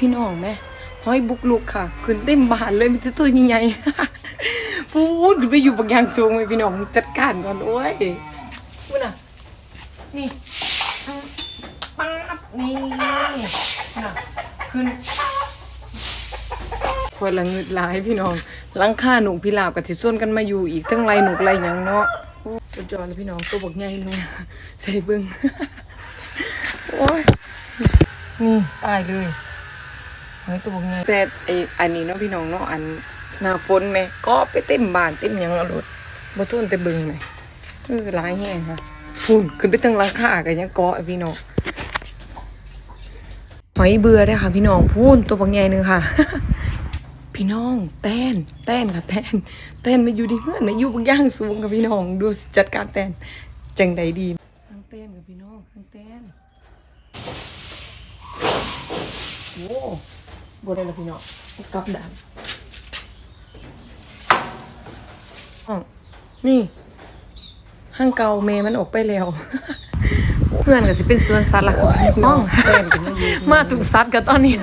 พี่น้องแม่ห้อยบุกลุกค่ะ ขึ้นเต็มบานเลยมีแต่ตัวใหญ่ๆพูดไปอยู่บางอย่างสูงเลยพี่น้องจัดการก่อนโอ้ยพูดน่ะ นี่ปั๊บนี่น่ะขึ้นคนละเงึดหลายพี่น้องลังค่าหนุกพิลาบกับที่ส่วนกันมาอยู่อีกทั้งไรหนุกไรหยังเนาะโอ้สุดยอดพี่น้องตัวบอกใหญ่เลยใส่เบิ้งโอ้ยนี่ตายเลย ฮ้ยตัวบอกใหญ่แต่ไออันนี้เนาะพี่น้องเนาะอันหน้าฝนไหมก็ไปเต็มบ้านเต็มยังเอารถบ่ทนแต่เบิ่งไหมเออหลายแห้งค่ะพุ่นขึ้นไปตั้งหลังคากันยังเกาะพี่น้องหอยเบื่อได้ค่ะ พี่น้องพูนตัวบางใหญ่หนึงค่ะ พี่น้องแต้นแต้นค่ะแต้นแต้นมาอยู่ดีเงื่อนมาอยู่บางย่างสูงกับพี่น้องดูจัดการแต้นจังใดดีข้างแต้นกับพี่น้องข้างแต้นโอ้ บได้แล้วพี่น้องกลับดันอ้าวนี่ห้างเก่าเมมันออกไปแล้ว เพื่อนก็สิเป็นสวนสัตว์ละค่ะพี่น้องมาถูกซัดกันตอนนี้